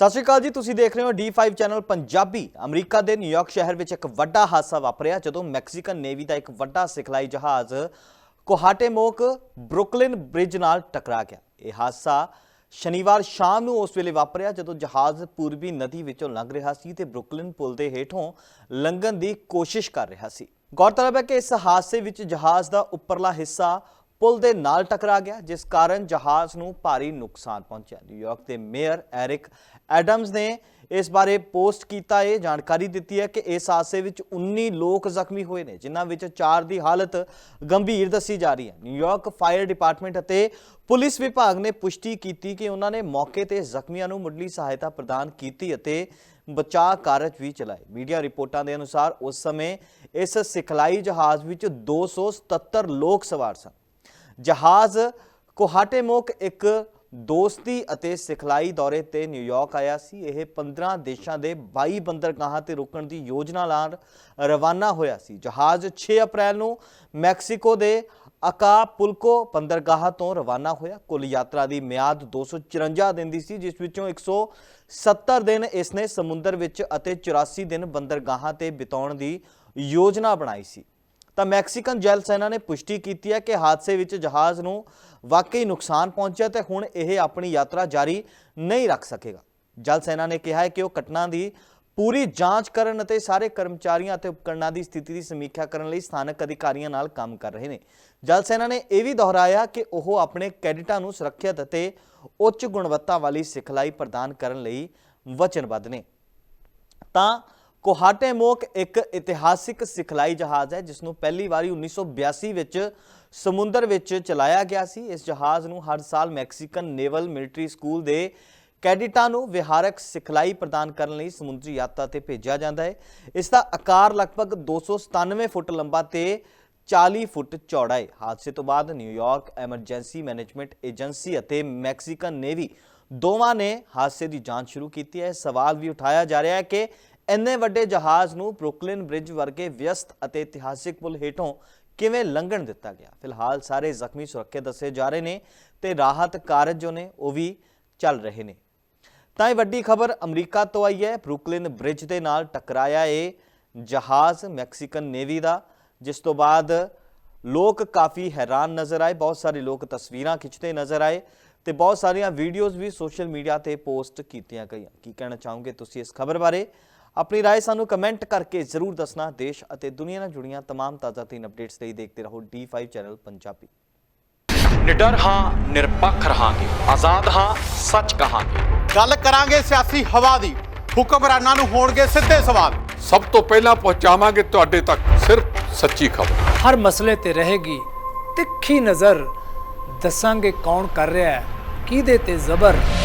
ਸਤਿ ਸ਼੍ਰੀ ਅਕਾਲ ਜੀ, ਤੁਸੀਂ ਦੇਖ ਰਹੇ ਹੋ D5 ਚੈਨਲ ਪੰਜਾਬੀ। ਅਮਰੀਕਾ ਦੇ ਨਿਊਯਾਰਕ ਸ਼ਹਿਰ ਵਿੱਚ ਇੱਕ ਵੱਡਾ ਹਾਦਸਾ ਵਾਪਰਿਆ, ਜਦੋਂ ਮੈਕਸੀਕਨ ਨੇਵੀ ਦਾ ਇੱਕ ਵੱਡਾ ਸਿਖਲਾਈ ਜਹਾਜ਼ ਕੋਹਾਟੇਮੋਕ ਬਰੁਕਲਿਨ ਬ੍ਰਿਜ ਨਾਲ ਟਕਰਾ ਗਿਆ। ਇਹ ਹਾਦਸਾ ਸ਼ਨੀਵਾਰ ਸ਼ਾਮ ਨੂੰ ਉਸ ਵੇਲੇ ਵਾਪਰਿਆ, ਜਦੋਂ ਜਹਾਜ਼ ਪੂਰਬੀ ਨਦੀ ਵਿੱਚੋਂ ਲੰਘ ਰਿਹਾ ਸੀ ਤੇ ਬਰੁਕਲਿਨ ਪੁਲ ਦੇ ਹੇਠੋਂ ਲੰਘਣ ਦੀ ਕੋਸ਼ਿਸ਼ ਕਰ ਰਿਹਾ ਸੀ। ਗੌਰਤਲਬ ਹੈ ਕਿ ਇਸ ਹਾਦਸੇ ਵਿੱਚ ਜਹਾਜ਼ ਦਾ ਉੱਪਰਲਾ ਹਿੱਸਾ ਪੁਲ ਦੇ ਨਾਲ ਟਕਰਾ ਗਿਆ, ਜਿਸ ਕਾਰਨ ਜਹਾਜ਼ ਨੂੰ ਭਾਰੀ ਨੁਕਸਾਨ ਪਹੁੰਚਿਆ। ਨਿਊਯਾਰਕ ਦੇ ਮੇਅਰ ਐਰਿਕ ਐਡਮਸ ਨੇ ਇਸ ਬਾਰੇ ਪੋਸਟ ਕੀਤਾ। ਇਹ ਜਾਣਕਾਰੀ ਦਿੱਤੀ ਹੈ ਕਿ ਇਸ ਹਾਦਸੇ ਵਿੱਚ 19 ਲੋਕ ਜ਼ਖਮੀ ਹੋਏ ਨੇ, ਜਿਨ੍ਹਾਂ ਵਿੱਚ 4 ਦੀ ਹਾਲਤ ਗੰਭੀਰ ਦੱਸੀ ਜਾ ਰਹੀ ਹੈ। ਨਿਊਯਾਰਕ ਫਾਇਰ ਡਿਪਾਰਟਮੈਂਟ ਅਤੇ ਪੁਲਿਸ ਵਿਭਾਗ ਨੇ ਪੁਸ਼ਟੀ ਕੀਤੀ ਕਿ ਉਹਨਾਂ ਨੇ ਮੌਕੇ ਤੇ ਜ਼ਖਮੀਆਂ ਨੂੰ ਮੁੱਢਲੀ ਸਹਾਇਤਾ ਪ੍ਰਦਾਨ ਕੀਤੀ ਅਤੇ ਬਚਾਅ ਕਾਰਜ ਵੀ ਚਲਾਏ। ਮੀਡੀਆ ਰਿਪੋਰਟਾਂ ਦੇ ਅਨੁਸਾਰ ਉਸ ਸਮੇਂ ਇਸ ਸਿਖਲਾਈ ਜਹਾਜ਼ ਵਿੱਚ 277 ਲੋਕ ਸਵਾਰ ਸਨ। ਜਹਾਜ਼ ਕੋਹਾਟੇਮੋਕ ਇੱਕ ਦੋਸਤੀ ਅਤੇ ਸਿਖਲਾਈ ਦੌਰੇ ਤੇ ਨਿਊਯਾਰਕ ਆਇਆ ਸੀ। ਇਹ 15 ਦੇਸ਼ਾਂ ਦੇ 22 ਬੰਦਰਗਾਹਾਂ ਤੇ ਰੁਕਣ ਦੀ ਯੋਜਨਾ ਨਾਲ ਰਵਾਨਾ ਹੋਇਆ ਸੀ। ਜਹਾਜ਼ 6 ਅਪ੍ਰੈਲ ਨੂੰ ਮੈਕਸੀਕੋ ਦੇ ਅਕਾਪੁਲਕੋ ਬੰਦਰਗਾਹ ਤੋਂ ਰਵਾਨਾ ਹੋਇਆ। ਕੁੱਲ ਯਾਤਰਾ ਦੀ ਮਿਆਦ 254 ਦਿਨ ਦੀ ਸੀ, ਜਿਸ ਵਿੱਚੋਂ 170 ਦਿਨ ਇਸ ਨੇ ਸਮੁੰਦਰ ਵਿੱਚ ਅਤੇ 84 ਦਿਨ ਬੰਦਰਗਾਹਾਂ ਤੇ ਬਿਤਾਉਣ ਦੀ ਯੋਜਨਾ ਬਣਾਈ ਸੀ। ਤਾਂ ਮੈਕਸੀਕਨ ਜਲ ਸੈਨਾ ਨੇ ਪੁਸ਼ਟੀ ਕੀਤੀ ਹੈ ਕਿ ਹਾਦਸੇ ਵਿੱਚ ਜਹਾਜ਼ ਨੂੰ ਵਾਕਈ ਨੁਕਸਾਨ ਪਹੁੰਚਿਆ ਤੇ ਹੁਣ ਇਹ ਆਪਣੀ ਯਾਤਰਾ ਜਾਰੀ ਨਹੀਂ ਰੱਖ ਸਕੇਗਾ। ਜਲ ਸੈਨਾ ਨੇ ਕਿਹਾ ਹੈ ਕਿ ਉਹ ਘਟਨਾ ਦੀ ਪੂਰੀ ਜਾਂਚ ਕਰਨ ਅਤੇ ਸਾਰੇ ਕਰਮਚਾਰੀਆਂ ਅਤੇ ਉਪਕਰਨਾਂ ਦੀ ਸਥਿਤੀ ਦੀ ਸਮੀਖਿਆ ਕਰਨ ਲਈ ਸਥਾਨਕ ਅਧਿਕਾਰੀਆਂ ਨਾਲ ਕੰਮ ਕਰ ਰਹੇ ਨੇ। ਜਲ ਸੈਨਾ ਨੇ ਇਹ ਵੀ ਦੁਹਰਾਇਆ ਕਿ ਉਹ ਆਪਣੇ ਕੈਡਿਟਾਂ ਨੂੰ ਸੁਰੱਖਿਅਤ ਅਤੇ ਉੱਚ ਗੁਣਵੱਤਾ ਵਾਲੀ ਸਿਖਲਾਈ ਪ੍ਰਦਾਨ ਕਰਨ ਲਈ ਵਚਨਬੱਧ ਨੇ। ਤਾਂ ਕੋਹਾਟੇਮੋਕ ਇੱਕ ਇਤਿਹਾਸਿਕ ਸਿਖਲਾਈ ਜਹਾਜ਼ ਹੈ ਜਿਸ ਨੂੰ ਪਹਿਲੀ ਵਾਰੀ 1982 ਵਿੱਚ ਸਮੁੰਦਰ ਵਿੱਚ ਚਲਾਇਆ ਗਿਆ ਸੀ। ਇਸ ਜਹਾਜ਼ ਨੂੰ ਹਰ ਸਾਲ ਮੈਕਸੀਕਨ ਨੇਵਲ ਮਿਲਟਰੀ ਸਕੂਲ ਦੇ ਕੈਡਿਟਾਂ ਨੂੰ ਵਿਹਾਰਕ ਸਿਖਲਾਈ ਪ੍ਰਦਾਨ ਕਰਨ ਲਈ ਸਮੁੰਦਰੀ ਯਾਤਰਾ ਤੇ ਭੇਜਿਆ ਜਾਂਦਾ ਹੈ। ਇਸ ਦਾ ਆਕਾਰ ਲਗਭਗ 297 ਫੁੱਟ ਲੰਬਾ ਤੇ 40 ਫੁੱਟ ਚੌੜਾ ਹੈ। ਹਾਦਸੇ ਤੋਂ ਬਾਅਦ New York emergency management agency ਅਤੇ ਮੈਕਸੀਕਨ ਨੇਵੀ ਦੋਵਾਂ ਨੇ ਹਾਦਸੇ ਦੀ ਜਾਂਚ ਸ਼ੁਰੂ ਕੀਤੀ ਹੈ। ਸਵਾਲ ਵੀ ਉਠਾਇਆ ਜਾ ਰਿਹਾ ਹੈ ਕਿ ਇੰਨੇ ਵੱਡੇ ਜਹਾਜ਼ ਨੂੰ ਬਰੁਕਲਿਨ ਬ੍ਰਿਜ ਵਰਗੇ ਵਿਅਸਤ ਅਤੇ ਇਤਿਹਾਸਿਕ ਪੁਲ ਹੇਠੋਂ ਕਿਵੇਂ ਲੰਘਣ ਦਿੱਤਾ ਗਿਆ? ਫਿਲਹਾਲ ਸਾਰੇ ਜ਼ਖਮੀ ਸੁਰੱਖਿਅਤ ਦੱਸੇ ਜਾ ਰਹੇ ਨੇ ਤੇ ਰਾਹਤ ਕਾਰਜ ਜੋ ਨੇ ਉਹ ਵੀ ਚੱਲ ਰਹੇ ਨੇ। ਤਾਂ ਇਹ ਵੱਡੀ ਖਬਰ ਅਮਰੀਕਾ ਤੋਂ ਆਈ ਹੈ। ਬਰੁਕਲਿਨ ਬ੍ਰਿਜ ਦੇ ਨਾਲ ਟਕਰਾਇਆ ਇਹ ਜਹਾਜ਼ ਮੈਕਸੀਕਨ ਨੇਵੀ ਦਾ, ਜਿਸ ਤੋਂ ਬਾਅਦ ਲੋਕ ਕਾਫੀ ਹੈਰਾਨ ਨਜ਼ਰ ਆਏ। ਬਹੁਤ ਸਾਰੇ ਲੋਕ ਤਸਵੀਰਾਂ ਖਿੱਚਦੇ ਨਜ਼ਰ ਆਏ ਤੇ ਬਹੁਤ ਸਾਰੀਆਂ ਵੀਡੀਓਜ਼ ਵੀ ਸੋਸ਼ਲ ਮੀਡੀਆ ਤੇ ਪੋਸਟ ਕੀਤੀਆਂ ਗਈਆਂ। ਕੀ ਕਹਿਣਾ ਚਾਹੋਗੇ ਤੁਸੀਂ ਇਸ ਖਬਰ ਬਾਰੇ? ਆਪਣੀ رائے ਸਾਨੂੰ ਕਮੈਂਟ ਕਰਕੇ ਜ਼ਰੂਰ ਦੱਸਣਾ ਦੇਸ਼ ਅਤੇ ਦੁਨੀਆ ਨਾਲ ਜੁੜੀਆਂ तमाम ਤਾਜ਼ਾ ਤੀਨ ਅਪਡੇਟਸ ਲਈ ਦੇਖਦੇ ਰਹੋ D5 ਚੈਨਲ ਪੰਜਾਬੀ ਨਿਡਰ ਹਾਂ ਨਿਰਪੱਖ ਰਹਾਂਗੇ ਆਜ਼ਾਦ ਹਾਂ ਸੱਚ ਕਹਾਂਗੇ ਗੱਲ ਕਰਾਂਗੇ ਸਿਆਸੀ ਹਵਾ ਦੀ ਹੁਕਮਰਾਨਾਂ ਨੂੰ ਹੋਣਗੇ ਸਿੱਧੇ ਸਵਾਲ ਸਭ ਤੋਂ ਪਹਿਲਾਂ ਪਹੁੰਚਾਵਾਂਗੇ ਤੁਹਾਡੇ ਤੱਕ ਸਿਰਫ ਸੱਚੀ ਖਬਰ ਹਰ ਮਸਲੇ ਤੇ ਰਹੇਗੀ ਤਿੱਖੀ ਨਜ਼ਰ ਦੱਸਾਂਗੇ ਕੌਣ ਕਰ ਰਿਹਾ ਹੈ ਕਿਹਦੇ ਤੇ ਜ਼ਬਰ